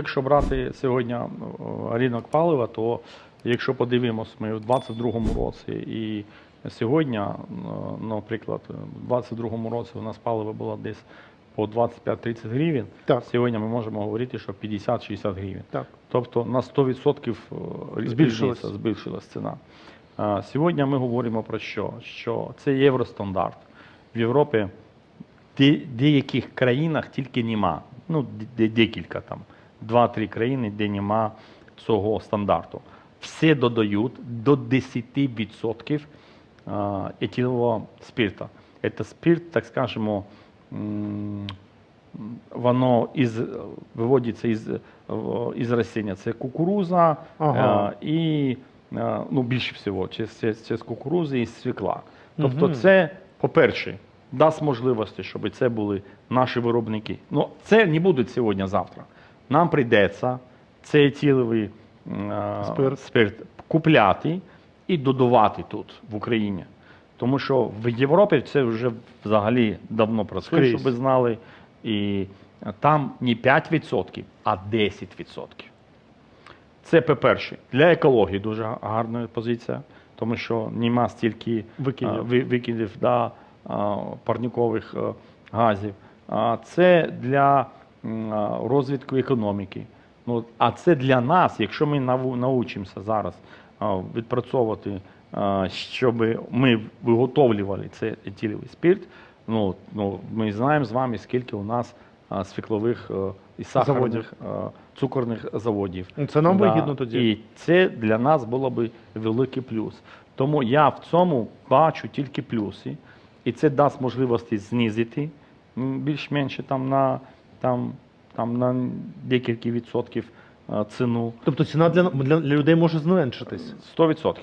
Якщо брати сьогодні е, ринок палива, то якщо подивимось ми в 2022 році і сьогодні, е, наприклад, в 2022 році у нас паливо було десь по 25-30 гривень, Так. сьогодні ми можемо говорити, що 50-60 гривень. Так. Тобто на 100% рі- Збільшилась. різниця, збільшилась ціна. Сьогодні ми говоримо про що? Що це євростандарт. В Європі де- деяких країнах тільки нема. Ну, декілька там, два-три країни, де нема цього стандарту. Все додають до 10% а, етилового спирта. Це спирт, так скажемо, воно із, виводиться із, із растіння. Це кукуруза Ага. е, і е, ну, більше всього, через, через кукурузи і свікла. Тобто, Мгм. це, по-перше, дасть можливості, щоб це були наші виробники. Ну, це не буде сьогодні-завтра. Нам прийдеться цей етиловий е, Спирт. спирт купляти і додавати тут, в Україні. Тому що в Європі це вже взагалі давно працює, щоб ви знали. І там не 5%, а 10%. Це по-перше, для екології дуже гарна позиція, тому що нема стільки Викидів. а, викидів да, е, газів. А це для розвитку економіки. Ну, а це для нас, якщо ми научимося зараз відпрацьовувати, щоб ми виготовлювали цей етиловий спирт, ну, ну, ми знаємо з вами, скільки у нас свіклових е, і сахарних цукорних заводів. Ну, Це нам вигідно тоді. І це для нас було б великий плюс. Тому я в цьому бачу тільки плюси, і це дасть можливості знизити більш-менше там на, там, там на декілька відсотків е, ціну. Тобто ціна для, для, для людей може зменшитись. 100%.